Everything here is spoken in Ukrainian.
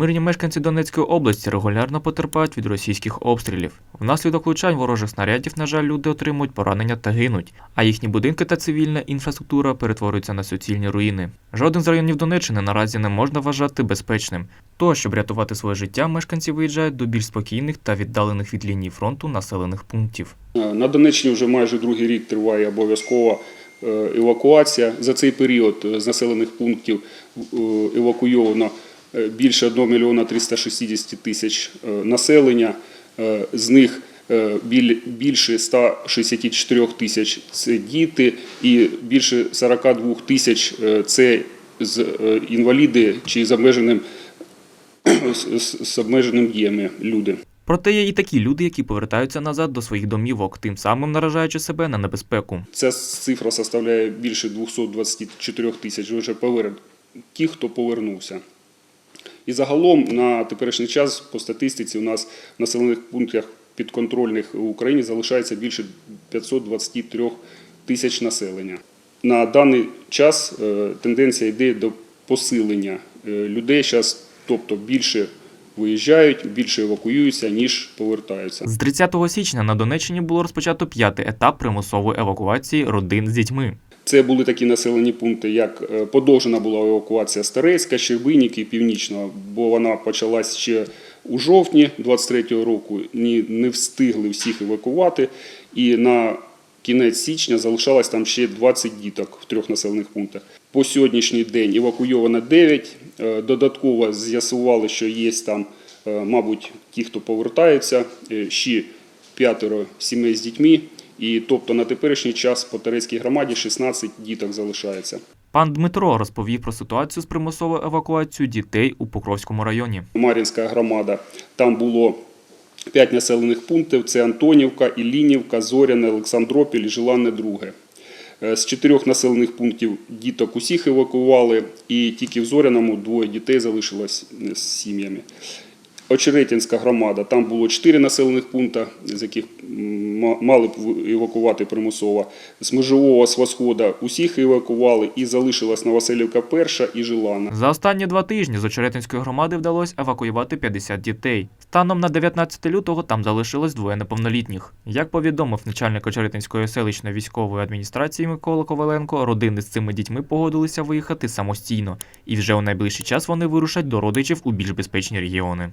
Мирні мешканці Донецької області регулярно потерпають від російських обстрілів. Внаслідок влучань ворожих снарядів, на жаль, люди отримують поранення та гинуть, а їхні будинки та цивільна інфраструктура перетворюються на суцільні руїни. Жоден з районів Донеччини наразі не можна вважати безпечним. То, щоб рятувати своє життя, мешканці виїжджають до більш спокійних та віддалених від лінії фронту населених пунктів. Е, На Донеччині вже майже другий рік триває обов'язкова е, евакуація. За цей період е, з населених пунктів евакуйовано більше 1 мільйона 360 тисяч е, населення. Е, З них е, біль- більше 164 тисяч це діти, і більше 42 тисяч е, це е, інваліди чи з обмеженим, з- обмеженим діями люди. Проте є і такі люди, які повертаються назад до своїх домівок, тим самим наражаючи себе на небезпеку. Ця цифра составляє більше 224 тисяч вже повер... ті, хто повернувся. І загалом на теперішній час по статистиці у нас в населених пунктах підконтрольних в Україні залишається більше 523 тисяч населення. На даний час е, тенденція йде до посилення Е, людей зараз, тобто більше виїжджають, більше евакуюються, ніж повертаються. З 30 січня на Донеччині було розпочато п'ятий етап примусової евакуації родин з дітьми. Це були такі населені пункти, як е, подовжена була евакуація Старецька, Щербиніки, Північного, бо вона почалась ще у жовтні 23-го року. Не встигли всіх евакувати. І на кінець січня залишалось там ще 20 діток в трьох населених пунктах. По сьогоднішній день евакуйовано 9. Е, Додатково з'ясували, що є там, е, мабуть, ті, хто повертаються, е, ще п'ятеро сімей з дітьми. І тобто на теперішній час по Тарецькій громаді 16 діток залишається. Пан Дмитро розповів про ситуацію з примусовою евакуацією дітей у Покровському районі. Мар'їнська громада. Там було 5 населених пунктів: це Антонівка, Іллінівка, Зоряне, Олександропіль, Желанне Друге. Е, З чотирьох населених пунктів діток усіх евакували, і тільки в Зоряному двоє дітей залишилось е, з сім'ями. Очеретинська громада, там було 4 населених пункти, з яких ма- мали б евакувати примусово. З Межового з Восхода усіх евакували і залишилась Новоселівка перша і Желана. За останні два тижні з Очеретинської громади вдалося евакуювати 50 дітей. Станом на 19 лютого там залишилось двоє неповнолітніх. Як повідомив начальник Очеретинської селищної військової адміністрації Микола Коваленко, родини з цими дітьми погодилися виїхати самостійно, і вже у найближчий час вони вирушать до родичів у більш безпечні регіони.